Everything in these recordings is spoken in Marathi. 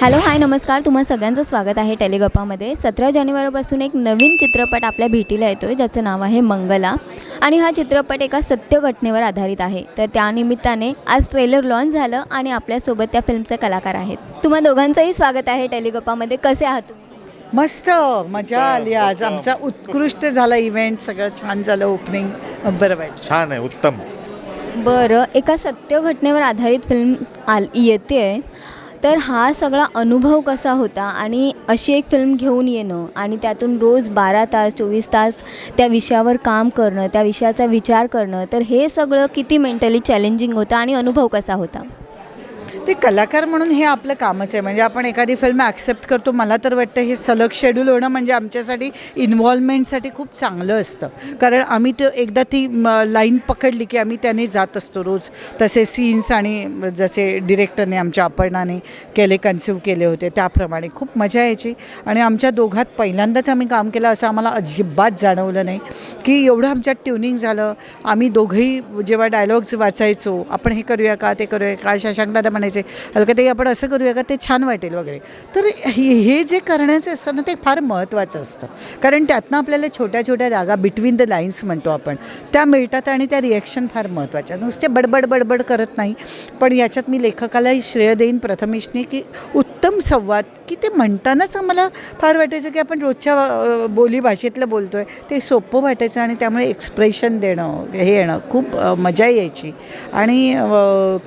हॅलो हाय नमस्कार. तुम्हा सगळ्यांचं स्वागत आहे टेलिगप्पामध्ये. सतरा जानेवारीपासून एक नवीन चित्रपट आपल्या भेटीला येतो आहे ज्याचं नाव आहे मंगला. आणि हा चित्रपट एका सत्य घटनेवर आधारित आहे. तर त्यानिमित्ताने आज ट्रेलर लॉन्च झालं आणि आपल्यासोबत त्या फिल्मचे कलाकार आहेत. तुम्हा दोघांचंही स्वागत आहे टेलिगप्पामध्ये. कसे आहात तुम्ही? मस्त. मजा आली आज. आमचा उत्कृष्ट झाला इव्हेंट सगळं छान झालं ओपनिंग बरं वाईट छान आहे उत्तम. बरं एका सत्य घटनेवर आधारित फिल्म आल येते तर हा सगळा अनुभव कसा होता आणि अशी एक फिल्म घेऊन येणं आणि त्यातून रोज बारा तास चोवीस तास त्या विषयावर काम करणं त्या विषयाचा विचार करणं तर हे सगळं किती मेंटली चॅलेंजिंग होतं आणि अनुभव कसा होता? ते कलाकार म्हणून हे आपलं कामच आहे. म्हणजे आपण एखादी फिल्म ॲक्सेप्ट करतो मला तर वाटतं हे सलग शेड्यूल होणं म्हणजे आमच्यासाठी इन्व्हॉल्वमेंटसाठी खूप चांगलं असतं. कारण आम्ही तो एकदा ती लाईन पकडली की आम्ही त्याने जात असतो रोज. तसे सीन्स आणि जसे डिरेक्टरने आमच्या अपर्णाने केले कन्सिव्ह केले होते त्याप्रमाणे खूप मजा यायची. आणि आमच्या दोघात पहिल्यांदाच आम्ही काम केलं असं आम्हाला अजिबात जाणवलं नाही. की एवढं आमच्यात ट्युनिंग झालं. आम्ही दोघंही जेव्हा डायलॉग्स वाचायचो आपण हे करूया का ते करूया का शशांक दादा म्हणायचं हलकं आपण असं करूया का ते छान वाटेल वगैरे. तर हे जे करण्याचं असतं ना ते फार महत्त्वाचं असतं. कारण त्यातनं आपल्याला छोट्या छोट्या जागा बिटवीन द लाईन्स म्हणतो आपण. त्या मिळतात आणि त्या रिॲक्शन फार महत्त्वाच्या. नुसते बडबड बडबड करत नाही. पण याच्यात मी लेखकालाही श्रेय देईन प्रथमेशने की एकदम संवाद की ते म्हणतानाच आम्हाला फार वाटायचं की आपण रोजच्या बोली बोलीभाषेतलं बोलतो आहे ते सोपं वाटायचं आणि त्यामुळे एक्सप्रेशन देणं हे येणं खूप मजा यायची. आणि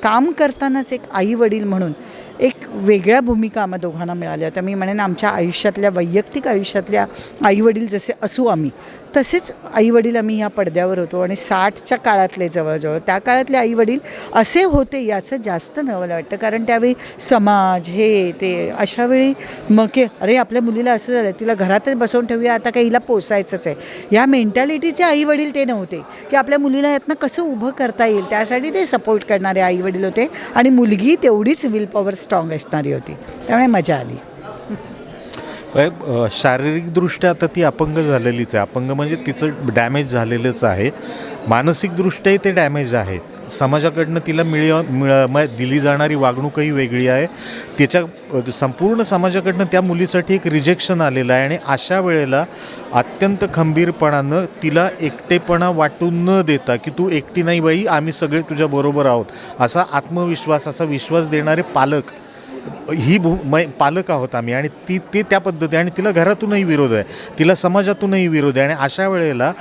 काम करतानाच एक आई वडील म्हणून एक वेगळ्या भूमिका आम्हा दोघांना मिळाल्या. होत्या मी म्हणेन आमच्या आयुष्यातल्या वैयक्तिक आयुष्यातल्या आईवडील जसे असू आम्ही तसेच आईवडील आम्ही ह्या पडद्यावर होतो आणि साठच्या काळातले जवळजवळ त्या काळातले आईवडील असे होते याचं जास्त न मला वाटतं. कारण त्यावेळी समाज हे ते अशा वेळी मग की अरे आपल्या मुलीला असं झालं तिला घरातच बसवून ठेवूया आता काही हिला पोसायचंच आहे. या मेंटॅलिटीचे आईवडील ते नव्हते की आपल्या मुलीला यातनं कसं उभं करता येईल त्यासाठी ते सपोर्ट करणारे आईवडील होते आणि मुलगी तेवढीच विल पॉवर स्ट्रॉंग असणारी होती त्यामुळे मजा आली. शारीरिकदृष्ट्या आता ती अपंग झालेलीच आहे. अपंग म्हणजे तिचं डॅमेज झालेलंच आहे. मानसिकदृष्ट्याही ते डॅमेज आहे. समाजाकडनं तिला मिळ मिळ दिली जाणारी वागणूकही वेगळी आहे. त्याच्या संपूर्ण समाजाकडनं त्या मुलीसाठी एक रिजेक्शन आलेलं आहे आणि अशा वेळेला अत्यंत खंबीरपणानं तिला एकटेपणा वाटून न देता की तू एकटी नाही बाई आम्ही सगळे तुझ्याबरोबर आहोत. असा आत्मविश्वास असा विश्वास देणारे पालक ही भू मै पालक आहोत आम्ही आणि ती ते त्या पद्धती आणि तिला घरातूनही विरोध आहे. तिला समाजातूनही विरोध आहे आणि अशा वेळेला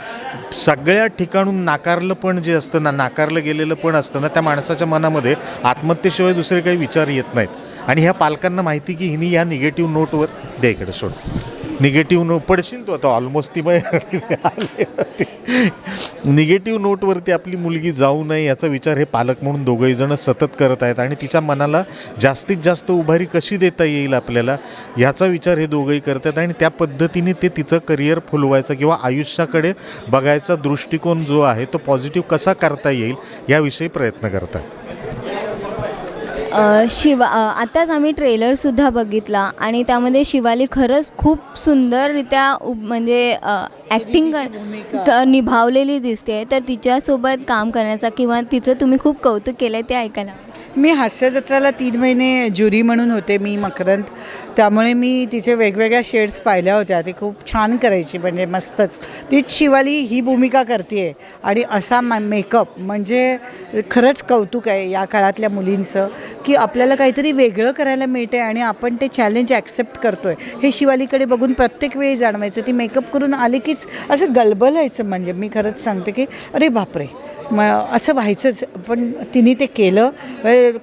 सगळ्या ठिकाणून नाकारलं पण जे असतं ना नाकारलं गेलेलं पण असतं ना त्या माणसाच्या मनामध्ये आत्महत्येशिवाय दुसरे काही विचार येत नाहीत. आणि ह्या पालकांना माहिती की हिनी या निगेटिव्ह नोटवर द्यायकडे इकडे सोड. निगेटिव्ह नोट पडशील तू आता ऑलमोस्ट ती निगेटिव्ह नोटवरती आपली मुलगी जाऊ नये याचा विचार हे पालक म्हणून दोघंही जण सतत करत आहेत आणि तिच्या मनाला जास्तीत जास्त उभारी कशी देता येईल आपल्याला ह्याचा विचार हे दोघंही आहेत आणि त्या पद्धतीने ते तिचं करिअर फुलवायचं किंवा आयुष्याकडे बघायचा दृष्टिकोन जो आहे तो पॉझिटिव्ह कसा करता येईल याविषयी प्रयत्न करतात. शिवा आत्ताच आम्ही ट्रेलरसुद्धा बघितला आणि त्यामध्ये शिवाली खरंच खूप सुंदररित्या उ- म्हणजे ॲक्टिंग कर निभावलेली दिसते. तर तिच्यासोबत काम करण्याचा किंवा तिचं तुम्ही खूप कौतुक केलं आहे ते ऐकायला. मी हास्य जत्राला तीन महिने ज्युरी म्हणून होते मी मकरंद. त्यामुळे मी तिचे वेगवेगळ्या शेड्स पाहिल्या होत्या. ती खूप छान करायची म्हणजे मस्तच. तीच शिवाली ही भूमिका करते आणि असा मा मेकअप म्हणजे खरंच कौतुक आहे या काळातल्या मुलींचं की आपल्याला काहीतरी वेगळं करायला मिळते आणि आपण ते चॅलेंज ॲक्सेप्ट करतो आहे हे शिवालीकडे बघून प्रत्येक वेळी जाणवायचं ती मेकअप करून आली कीच असं गलबलायचं म्हणजे मी खरंच सांगते की अरे बापरे! म असं व्हायचंच. पण तिने ते केलं.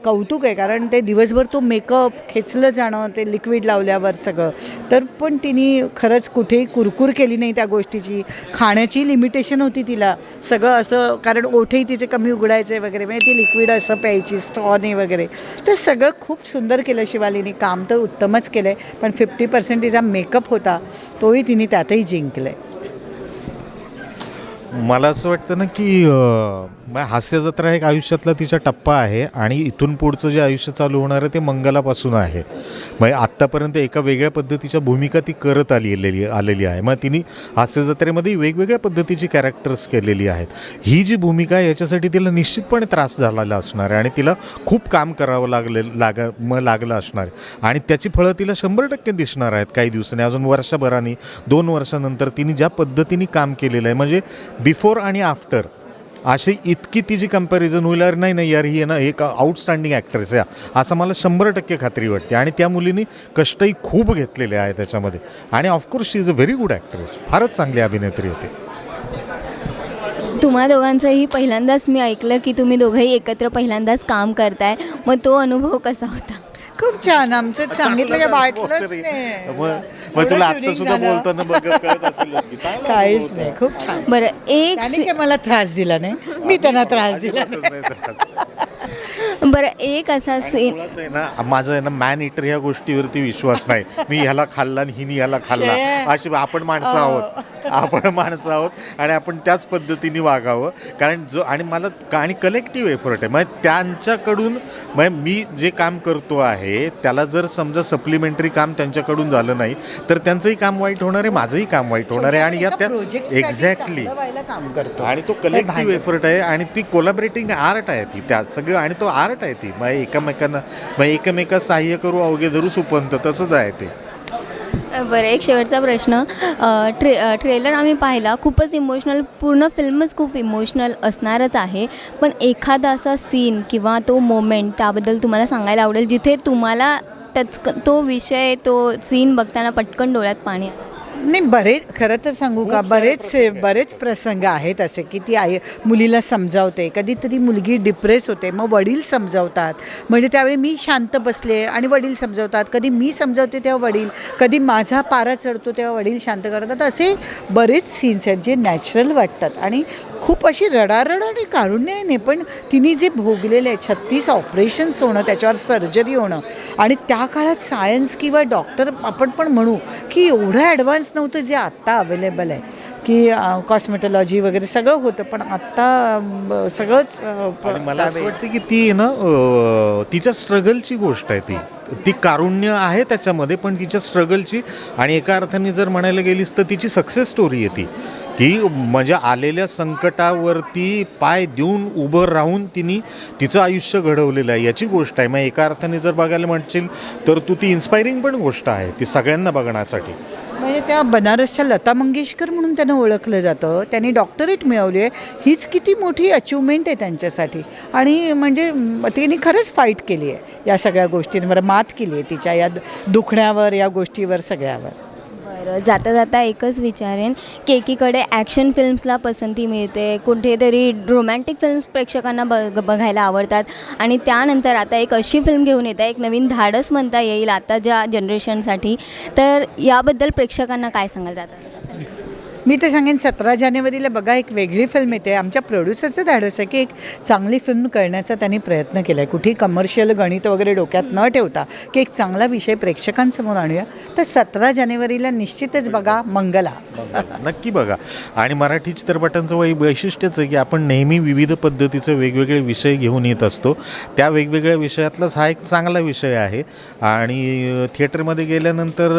कौतुक आहे कारण ते दिवसभर तो मेकअप खेचलं जाणं ते लिक्विड लावल्यावर सगळं. तर पण तिने खरंच कुठेही कुरकुर केली नाही त्या गोष्टीची. खाण्याची लिमिटेशन होती तिला. सगळं असं कारण ओठेही तिचे कमी उघडायचे वगैरे म्हणजे ती लिक्विड असं प्यायची स्ट्रॉने वगैरे. तर सगळं खूप सुंदर केलं शिवालीने. काम तर उत्तमच केलं आहे पण फिफ्टी पर्सेंट तिचा मेकअप होता तोही तिने त्यातही जिंकलं आहे मला असं वाटतं ना की म्हणजे हास्य जत्रा एक आयुष्यातला तिचा टप्पा आहे आणि इथून पुढचं जे आयुष्य चालू होणार आहे ते मंगलापासून आहे. मग आत्तापर्यंत एका वेगळ्या पद्धतीच्या भूमिका ती करत आलेली आलेली आहे. मग तिने हास्य जत्रेमध्ये वेगवेगळ्या पद्धतीची कॅरेक्टर्स केलेली आहेत. ही जी भूमिका आहे याच्यासाठी तिला निश्चितपणे त्रास झालेला असणार आहे आणि तिला खूप काम करावं लागले लाग मग लागलं असणार आहे. आणि त्याची फळं तिला शंभर टक्के दिसणार आहेत काही दिवसांनी. अजून वर्षभराने दोन वर्षानंतर तिने ज्या पद्धतीने काम केलेलं आहे म्हणजे बिफोर आणि आफ्टर अशी इतकी तिची कंपॅरिझन होईल अरे नाही नाही यार ही ना एक आउटस्टँडिंग ॲक्ट्रेस आहे. असं मला शंभर टक्के खात्री वाटते. आणि त्या मुलीने कष्टही खूप घेतलेले आहे त्याच्यामध्ये. आणि of course she is a very good actress फारच चांगली अभिनेत्री होते. तुम्हा दोघांचंही पहिल्यांदाच मी ऐकलं की तुम्ही दोघंही एकत्र पहिल्यांदाच काम करताय. मग तो अनुभव कसा होता? खूप छान. आमचं सांगितलं की वाटलंच नाही. मग मग तुला सुद्धा झालं. बोलताना बघ कळत असेलच की चांगला काहीच नाही खूप छान. बरं एक त्याने मला त्रास दिला नाही. मी त्यांना त्रास दिला नाही. अजिबातच नाही. त्रास. बरं एक असा सीन मुळात आहे ना माझा आहे ना मॅन इटर ह्या गोष्टीवरती विश्वास नाही. मी ह्याला खाल्ला आणि हिनी ह्याला खाल्ला. शे. अशी आपण माणसं आहोत. आपण माणसं आहोत आणि आपण त्याच पद्धतीने वागावं. कारण जो आणि मला आणि कलेक्टिव्ह एफर्ट आहे. म्हणजे त्यांच्याकडून म्हणजे मी जे काम करतो आहे त्याला जर समजा सप्लिमेंटरी काम त्यांच्याकडून झालं नाही तर त्यांचंही काम वाईट होणार आहे माझंही काम वाईट होणार आहे. आणि या त्या एक्झॅक्टली काम करतो. आणि तो कलेक्टिव्ह एफर्ट आहे आणि ती कोलॅबरेटिंग आर्ट आहे ती. त्यात सगळं आणि तो आर्ट आहे ती. मग एकमेकांना मग एकमेका सहाय्य करू अवघे धरू सुपंत. तसंच आहे ते. बरं एक शेवटचा प्रश्न. ट्रे ट्रेलर आम्ही पाहिला. खूपच इमोशनल पूर्ण फिल्मच खूप इमोशनल असणारच आहे. पण एखादा असा सीन किंवा तो मोमेंट त्याबद्दल तुम्हाला सांगायला आवडेल जिथे तुम्हाला टच तो विषय तो सीन बघताना पटकन डोळ्यात पाणी आलं. नाही बरेच खरं तर सांगू का बरेच बरेच प्रसंग आहेत असे की ती आई मुलीला समजावते. कधीतरी मुलगी डिप्रेस होते मग वडील समजावतात. म्हणजे त्यावेळी मी शांत बसले आणि वडील समजावतात. कधी मी समजावते तेव्हा वडील. कधी माझा पारा चढतो तेव्हा वडील शांत करतात. असे बरेच सीन्स आहेत जे नॅचरल वाटतात. आणि खूप अशी रडारड आणि कारुण्य आहे. नाही पण तिने जे भोगलेले आहे छत्तीस ऑपरेशन्स होणं त्याच्यावर सर्जरी होणं आणि त्या काळात सायन्स किंवा डॉक्टर आपण पण म्हणू की एवढं ॲडव्हान्स नव्हतं जे आत्ता अवेलेबल आहे. की कॉस्मेटॉलॉजी वगैरे सगळं होतं पण आत्ता सगळंच मला असं वाटतं की ती आहे ना तिच्या स्ट्रगलची गोष्ट आहे ती. ती कारुण्य आहे त्याच्यामध्ये पण तिच्या स्ट्रगलची आणि एका अर्थाने जर म्हणायला गेलीस तर तिची सक्सेस स्टोरी आहे ती. ती म्हणजे आलेल्या संकटावरती पाय देऊन उभं राहून तिने तिचं आयुष्य घडवलेलं आहे. याची गोष्ट आहे. मग एका अर्थाने जर बघायला म्हणशील तर तू ती इन्स्पायरिंग पण गोष्ट आहे. ती सगळ्यांना बघण्यासाठी. म्हणजे त्या बनारसच्या लता मंगेशकर म्हणून त्यांना ओळखलं जातं. त्यांनी डॉक्टरेट मिळवली आहे. हीच किती मोठी अचिव्हमेंट आहे त्यांच्यासाठी. आणि म्हणजे तिने खरंच फाईट केली आहे या सगळ्या गोष्टींवर मात केली आहे तिच्या या दुखण्यावर या गोष्टीवर सगळ्यावर. बरं. जाता जाता एकच विचारेन के एकीकडे ॲक्शन फिल्म्सला पसंती मिळते. कुठेतरी रोमॅन्टिक फिल्म्स प्रेक्षकांना बघ बघायला आवडतात. आणि त्यानंतर आता एक अशी फिल्म घेऊन येत आहे एक नवीन धाडस म्हणता येईल आता ज्या जनरेशनसाठी तर याबद्दल प्रेक्षकांना काय सांगायला जातात मी तर सांगेन सतरा जानेवारीला बघा एक वेगळी फिल्म येते. आमच्या प्रोड्युसरचं धाडस आहे की एक चांगली फिल्म करण्याचा त्यांनी प्रयत्न केला आहे कुठेही कमर्शियल गणित वगैरे डोक्यात न ठेवता की एक चांगला विषय प्रेक्षकांसमोर आणूया. तर सतरा जानेवारीला निश्चितच बघा मंगला. नक्की बघा. आणि मराठी चित्रपटांचं वै वैशिष्ट्यच आहे की आपण नेहमी विविध पद्धतीचे वेगवेगळे विषय घेऊन येत असतो. त्या वेगवेगळ्या विषयातलाच हा एक चांगला विषय आहे. आणि थिएटरमध्ये गेल्यानंतर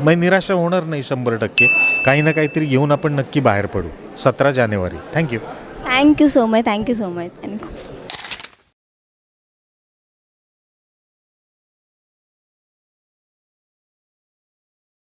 मग निराशा होणार नाही शंभर टक्के. काही ना काहीतरी घेऊन आपण नक्की बाहेर पडू. सतरा जानेवारी. Thank you thank you so much thank you so much आणि